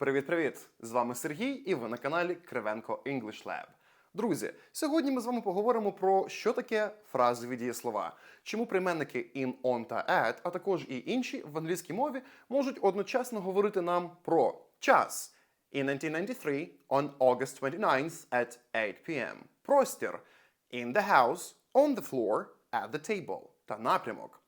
Привіт-привіт! З вами Сергій, і ви на каналі Кривенко English Lab. Друзі, сьогодні ми з вами поговоримо про що таке фразові дієслова, чому прийменники in, on та at, а також і інші в англійській мові можуть одночасно говорити нам про час in 1993 on August 29th at 8 p.m. Простір in the house, on the floor, at the table та напрямок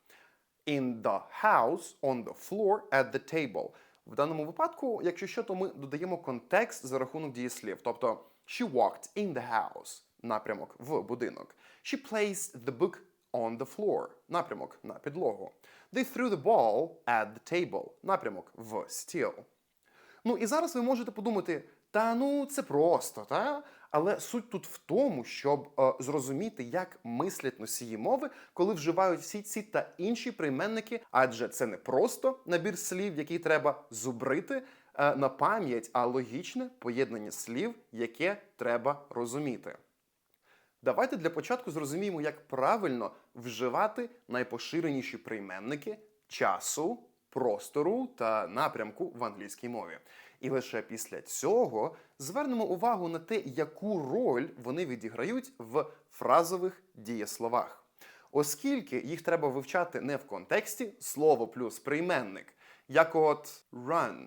in the house, on the floor, at the table. В даному випадку, якщо що, то ми додаємо контекст за рахунок дієслів. Тобто she walked in the house напрямок в будинок. She placed the book on the floor напрямок на підлогу. They threw the ball at the table напрямок в стіл. Ну і зараз ви можете подумати, та ну це просто, та? Але суть тут в тому, щоб е, зрозуміти, як мислять носії мови, коли вживають всі ці та інші прийменники, адже це не просто набір слів, який треба зубрити е, на пам'ять, а логічне поєднання слів, яке треба розуміти. Давайте для початку зрозуміємо, як правильно вживати найпоширеніші прийменники часу, простору та напрямку в англійській мові. І лише після цього звернемо увагу на те, яку роль вони відіграють в фразових дієсловах. Оскільки їх треба вивчати не в контексті слово плюс прийменник, як от run,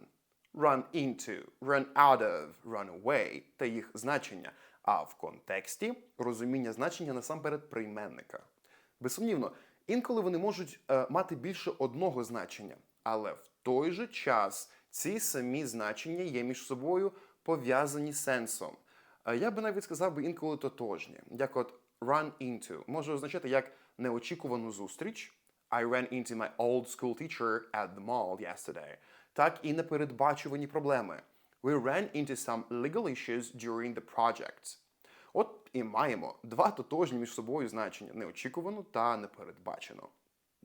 run into, run out of, run away та їх значення, а в контексті розуміння значення насамперед прийменника. Безсумнівно, інколи вони можуть е, мати більше одного значення, але в той же час ці самі значення є між собою пов'язані сенсом. Е, Я би навіть сказав би інколи тотожні, як от run into може означати як неочікувану зустріч. I ran into my old school teacher at the mall yesterday. Так і непередбачувані проблеми. We ran into some legal issues during the project. От і маємо два тотожні між собою значення неочікувано та непередбачено.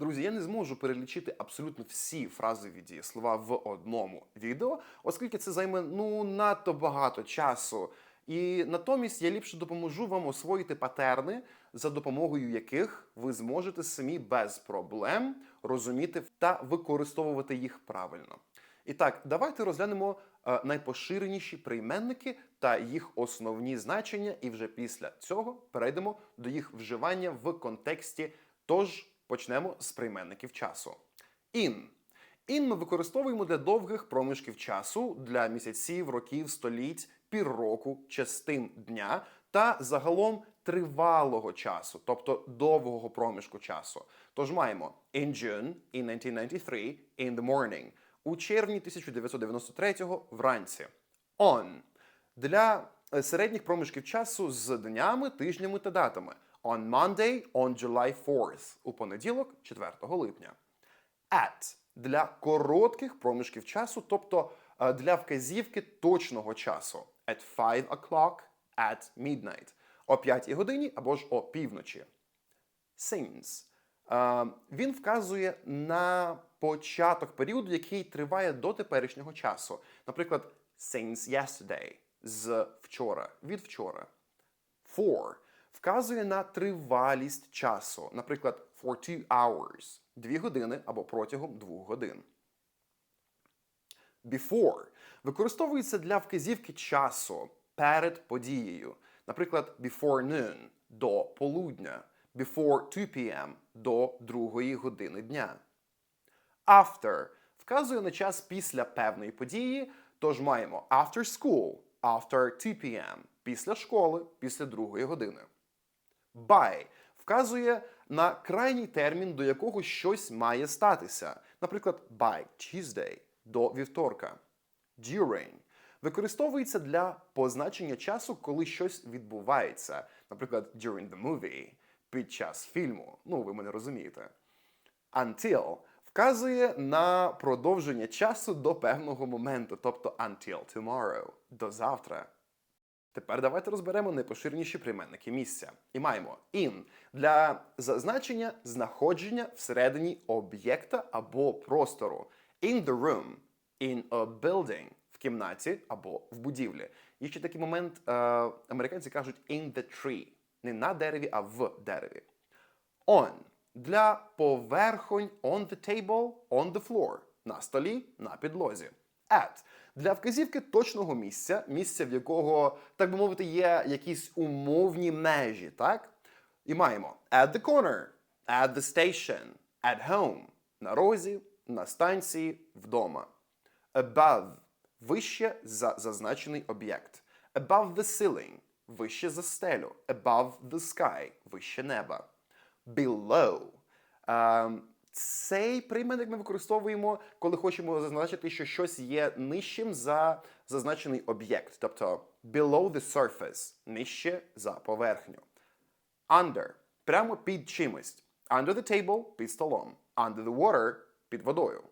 Друзі, я не зможу перелічити абсолютно всі фразові дієслова в одному відео, оскільки це займе ну надто багато часу. І натомість я ліпше допоможу вам освоїти патерни, за допомогою яких ви зможете самі без проблем розуміти та використовувати їх правильно. І так, давайте розглянемо е, найпоширеніші прийменники та їх основні значення, і вже після цього перейдемо до їх вживання в контексті. Тож почнемо з прийменників часу. In. In ми використовуємо для довгих проміжків часу, для місяців, років, століть, пір року, частин дня та загалом тривалого часу, тобто довгого проміжку часу. Тож маємо in June in 1993 in the morning у червні 1993 вранці. On для е, середніх проміжків часу з днями, тижнями та датами. On Monday, on July 4th у понеділок, 4 липня. At для коротких проміжків часу, тобто е, для вказівки точного часу. At 5 o'clock, at midnight. О 5 годині або ж о півночі. Since. Е, Він вказує на початок періоду, який триває до теперішнього часу. Наприклад, since yesterday з вчора, від вчора. For вказує на тривалість часу. Наприклад, for two hours дві години або протягом двох годин. Before використовується для вказівки часу перед подією. Наприклад, before noon до полудня, before 2 p.m. до другої години дня. After вказує на час після певної події, тож маємо after school, after 2 p.m. після школи, після другої години. By вказує на крайній термін, до якого щось має статися. Наприклад, by Tuesday до вівторка. During використовується для позначення часу, коли щось відбувається. Наприклад, during the movie під час фільму. Ну, ви мене розумієте. Until вказує на продовження часу до певного моменту, тобто until tomorrow, до завтра. Тепер давайте розберемо найпоширеніші прийменники місця. І маємо in для зазначення знаходження всередині об'єкта або простору. In the room, in a building, в кімнаті або в будівлі. Є ще такий момент, е, американці кажуть in the tree. Не на дереві, а в дереві. On для поверхонь on the table, on the floor. На столі, на підлозі. At Для вказівки точного місця, місця, в якого, так би мовити, є якісь умовні межі, так? І маємо at the corner, at the station, at home, на розі, на станції, вдома. Above – вище за зазначений об'єкт. Above the ceiling – вище за стелю. Above the sky – вище неба. Below Ем, Цей прийменник ми використовуємо, коли хочемо зазначити, що щось є нижчим за зазначений об'єкт, тобто below the surface – нижче за поверхню. Under – прямо під чимось. Under the table – під столом. Under the water – під водою.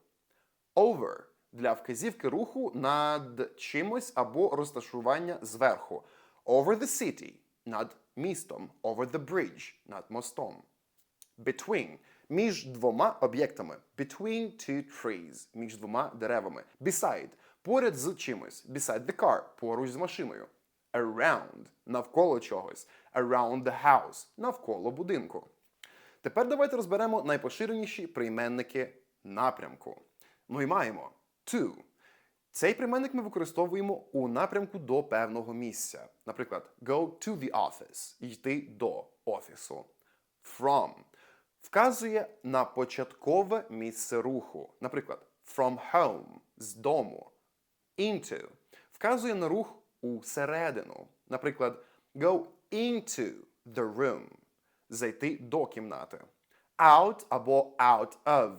Over для вказівки руху над чимось або розташування зверху. Over the city над містом. Over the bridge над мостом. Between між двома об'єктами. Between two trees між двома деревами. Beside поряд з чимось. Beside the car поруч з машиною. Around навколо чогось. Around the house навколо будинку. Тепер давайте розберемо найпоширеніші прийменники напрямку. Ну і маємо to. Цей прийменник ми використовуємо у напрямку до певного місця. Наприклад, go to the office йти до офісу. From вказує на початкове місце руху. Наприклад, from home з дому. Into вказує на рух усередину. Наприклад, go into the room зайти до кімнати. Out або out of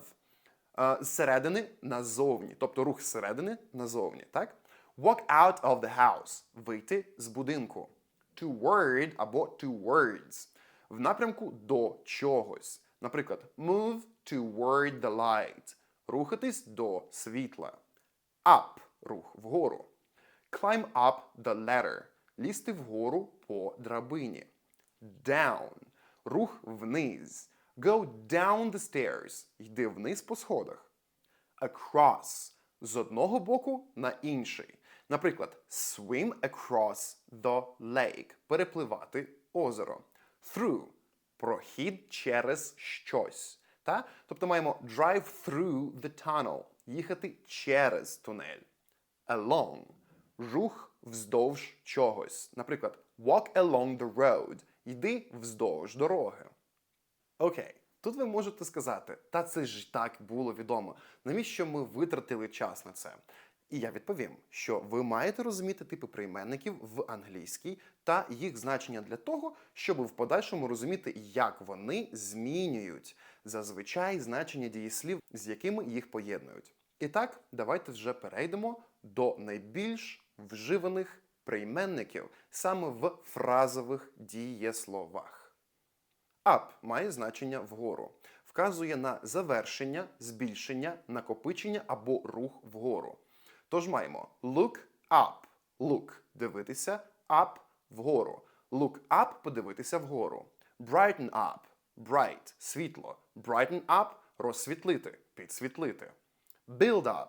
е, зсередини назовні, тобто рух зсередини назовні, так? Walk out of the house вийти з будинку. Toward або towards в напрямку до чогось. Наприклад, move toward the light рухатись до світла. Up рух вгору. Climb up the ladder лізти вгору по драбині. Down рух вниз. Go down the stairs йди вниз по сходах. Across з одного боку на інший. Наприклад, swim across the lake перепливати озеро. Through прохід через щось. Та? Тобто маємо drive through the tunnel їхати через тунель. Along рух вздовж чогось. Наприклад, walk along the road йди вздовж дороги. Окей, тут ви можете сказати, та це ж так було відомо. Навіщо ми витратили час на це? І я відповім, що ви маєте розуміти типи прийменників в англійській та їх значення для того, щоб в подальшому розуміти, як вони змінюють зазвичай значення дієслів, з якими їх поєднують. І так, давайте вже перейдемо до найбільш вживаних прийменників саме в фразових дієсловах. Up має значення вгору. Вказує на завершення, збільшення, накопичення або рух вгору. Тож маємо look up. Look дивитися, up вгору. Look up подивитися вгору. Brighten up. Bright світло. Brighten up розсвітлити, підсвітлити. Build up.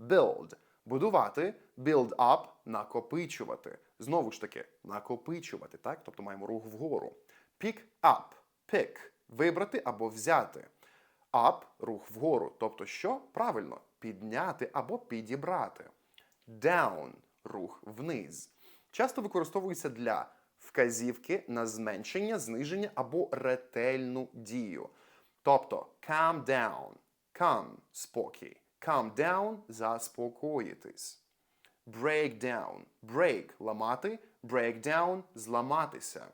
Build будувати, build up накопичувати. Знову ж таки, накопичувати, так? Тобто маємо рух вгору. Pick up. Pick вибрати або взяти. Up рух вгору. Тобто що? Правильно, підняти або підібрати. Down рух вниз. Часто використовується для вказівки на зменшення, зниження або ретельну дію. Тобто calm down. Calm – спокій. Calm down – заспокоїтись. Break down. Break – ламати. Break down – зламатися.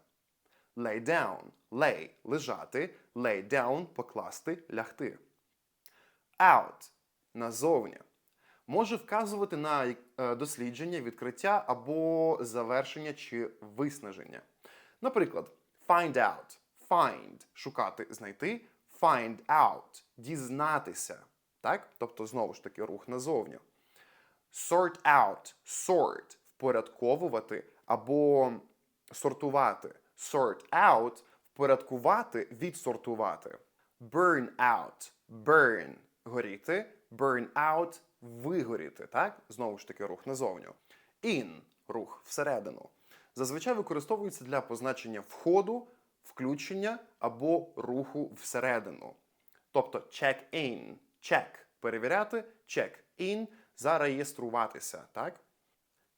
Lay down. Lay – лежати. Lay down – покласти, лягти. Out – назовні. Може вказувати на е, дослідження, відкриття або завершення чи виснаження. Наприклад, find out. Find – шукати, знайти. Find out – дізнатися. Так? Тобто, знову ж таки, рух назовні. Sort out. Sort – впорядковувати або сортувати. Sort out – впорядкувати, відсортувати. Burn out. Burn – горіти. Burn out – вигоріти. Так? Знову ж таки, рух назовню. In – рух всередину. Зазвичай використовується для позначення входу, включення або руху всередину. Тобто check in – check – перевіряти, check in зареєструватися, так?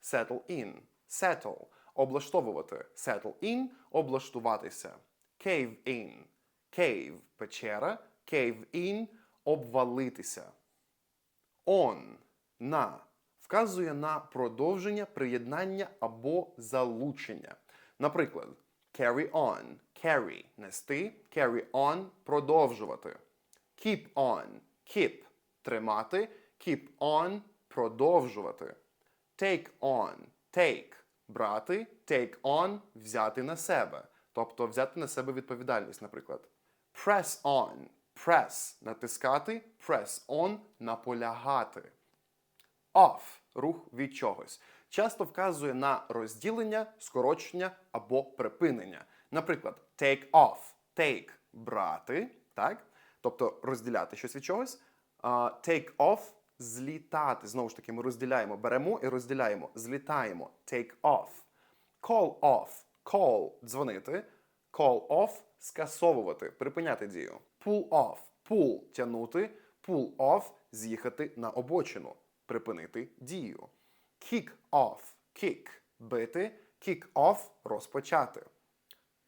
Settle in. Settle – облаштовувати. Settle in – облаштуватися. Cave in. Cave – печера. Cave in – обвалитися. On – на вказує на продовження, приєднання або залучення. Наприклад, carry on – carry – нести, carry on – продовжувати. Keep on – keep – тримати, keep on – продовжувати. Take on – take – брати, take on – взяти на себе. Тобто взяти на себе відповідальність, наприклад. Press on – press – натискати, press on – наполягати. Off – рух від чогось. Часто вказує на розділення, скорочення або припинення. Наприклад, take off – take – брати, так? Тобто розділяти щось від чогось. А, take off – злітати. Знову ж таки, ми розділяємо, беремо і розділяємо, злітаємо. Take off. Call off – call – дзвонити. Call off – скасовувати, припиняти дію. Pull off – pull – тягнути. Pull off – з'їхати на обочину, припинити дію. Kick off – kick – бити. Kick off – розпочати.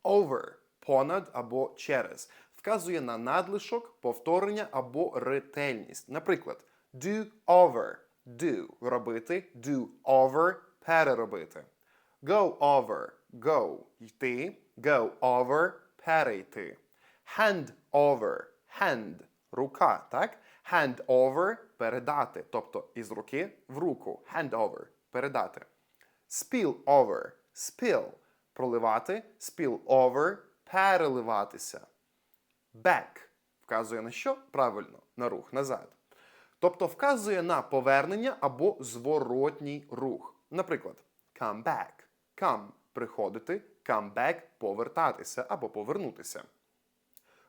Over – понад або через. Вказує на надлишок, повторення або ретельність. Наприклад, do over – do – робити, do over – переробити. Go over – go – йти, go over – перейти. Hand over – hand – рука, так? Hand over – передати, тобто із руки в руку. Hand over – передати. Spill over – spill – проливати, spill over – переливатися. Back вказує на що? Правильно, на рух назад. Тобто вказує на повернення або зворотній рух. Наприклад, come back. Come приходити, come back повертатися або повернутися.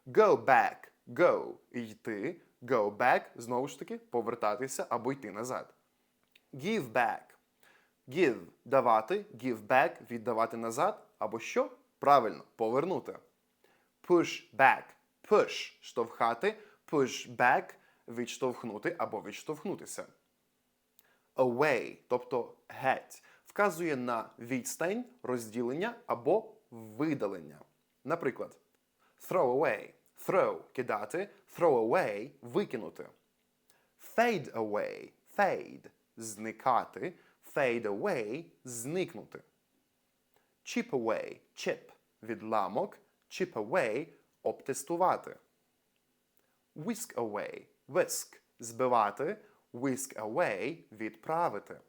Go back, go йти, go back знову ж таки повертатися або йти назад. Give back. Give давати, give back віддавати назад або що? Правильно, повернути. Push back. Push штовхати, push back відштовхнути або відштовхнутися. Away, тобто геть, вказує на відстань, розділення або видалення. Наприклад, throw away throw кидати, throw away викинути. Fade away fade зникати, fade away зникнути. Chip away chip відламок, chip away обтестувати. Whisk away whisk збивати, whisk away відправити.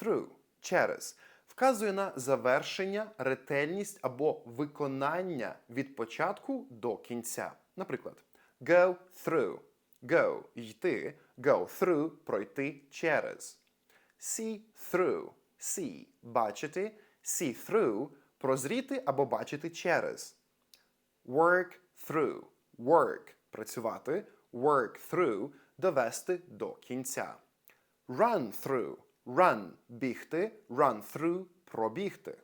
Through через вказує на завершення, ретельність або виконання від початку до кінця. Наприклад, go through go йти, go through пройти через. See through see бачити, see through прозріти або бачити через. Work through work працювати, work through довести до кінця. Run through run бігти, run through пробігти.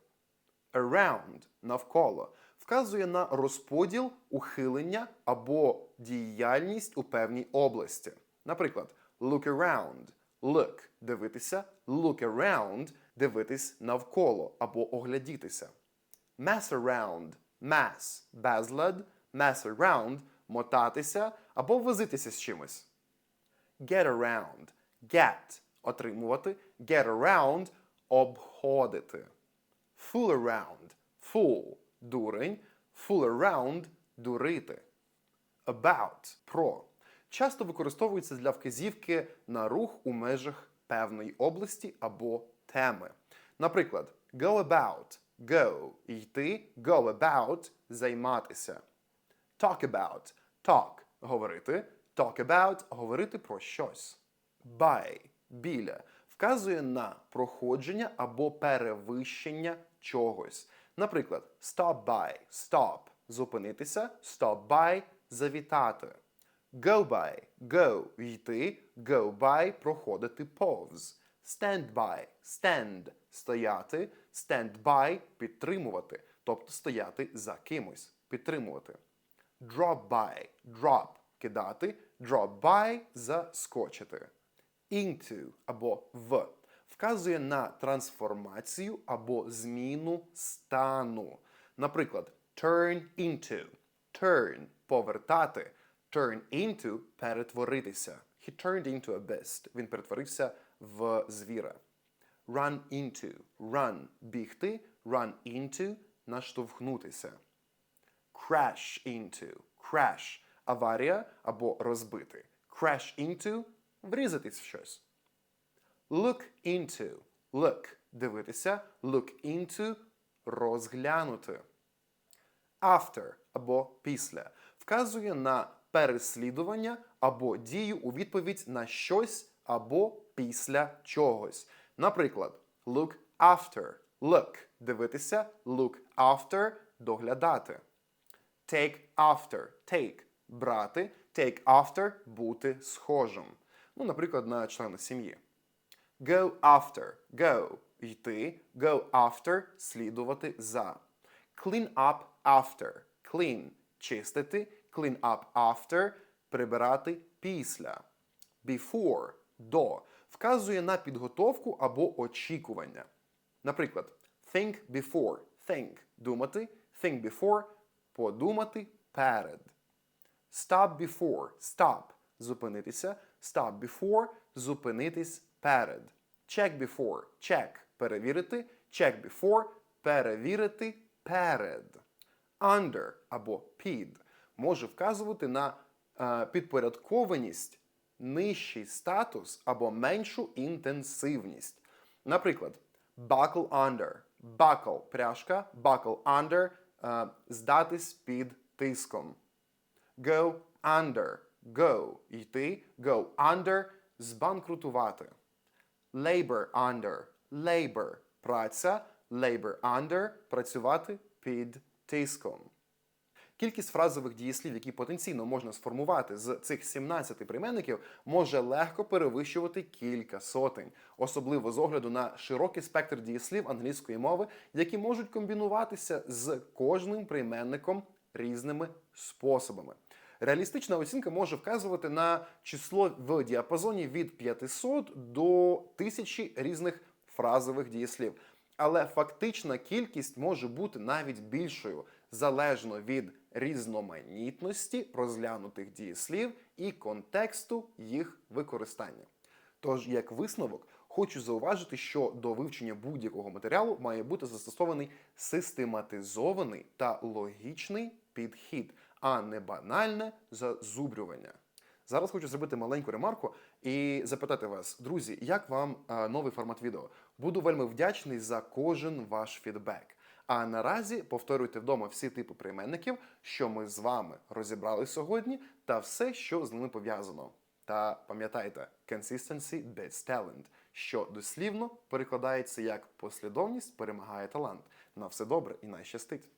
Around навколо вказує на розподіл, ухилення або діяльність у певній області. Наприклад, look around look дивитися, look around дивитись навколо або оглядітися. Mess around mass безлад, mess around мотатися або возитися з чимось. Get around get отримувати, get around обходити. Fool around fool дурень, fool around дурити. About про часто використовується для вказівки на рух у межах певної області або теми. Наприклад, go about go йти, go about займатися. Talk about talk говорити, talk about говорити про щось. By біля вказує на проходження або перевищення чогось. Наприклад, stop by stop зупинитися, stop by завітати. Go by go йти, go by проходити повз. Stand by stand стояти, stand by підтримувати, тобто стояти за кимось, підтримувати. Drop by drop кидати, drop by заскочити. Into або в вказує на трансформацію або зміну стану. Наприклад, turn into, turn повертати, turn into перетворитися. He turned into a beast. Він перетворився в звіра. Run into, run бігти, run into наштовхнутися. Crash into, crash аварія або розбити. Crash into врізатись в щось. Look into, look. Дивитися, look into. Розглянути. After або після. Вказує на переслідування або дію у відповідь на щось або після чогось. Наприклад, look after, look. Дивитися, look after. Доглядати. Take after, take. Брати, take after. Бути схожим. Ну, наприклад, на члена сім'ї. Go after, go йти, go after слідувати за. Clean up after, clean чистити, clean up after прибирати після. Before до вказує на підготовку або очікування. Наприклад, think before, think думати, think before подумати перед. Stop before, stop зупинитися, stop before зупинитись перед. Check before, check перевірити, check before перевірити перед. Under або під може вказувати на е, підпорядкованість, нижчий статус або меншу інтенсивність. Наприклад, buckle under, buckle пряжка, buckle under е, здатись під тиском. Go under, go йти, go under збанкрутувати. Labor under, labor праця, labor under працювати під тиском. Кількість фразових дієслів, які потенційно можна сформувати з цих 17 прийменників, може легко перевищувати кілька сотень, особливо з огляду на широкий спектр дієслів англійської мови, які можуть комбінуватися з кожним прийменником різними способами. Реалістична оцінка може вказувати на число в діапазоні від 500 до 1000 різних фразових дієслів. Але фактична кількість може бути навіть більшою, залежно від різноманітності розглянутих дієслів і контексту їх використання. Тож, як висновок, хочу зауважити, що до вивчення будь-якого матеріалу має бути застосований систематизований та логічний підхід, а не банальне зазубрювання. Зараз хочу зробити маленьку ремарку і запитати вас, друзі, як вам е, новий формат відео? Буду вельми вдячний за кожен ваш фідбек. А наразі повторюйте вдома всі типи прийменників, що ми з вами розібрали сьогодні, та все, що з ними пов'язано. Та пам'ятайте, consistency beats talent, що дослівно перекладається як послідовність перемагає талант. На все добре і найщастить!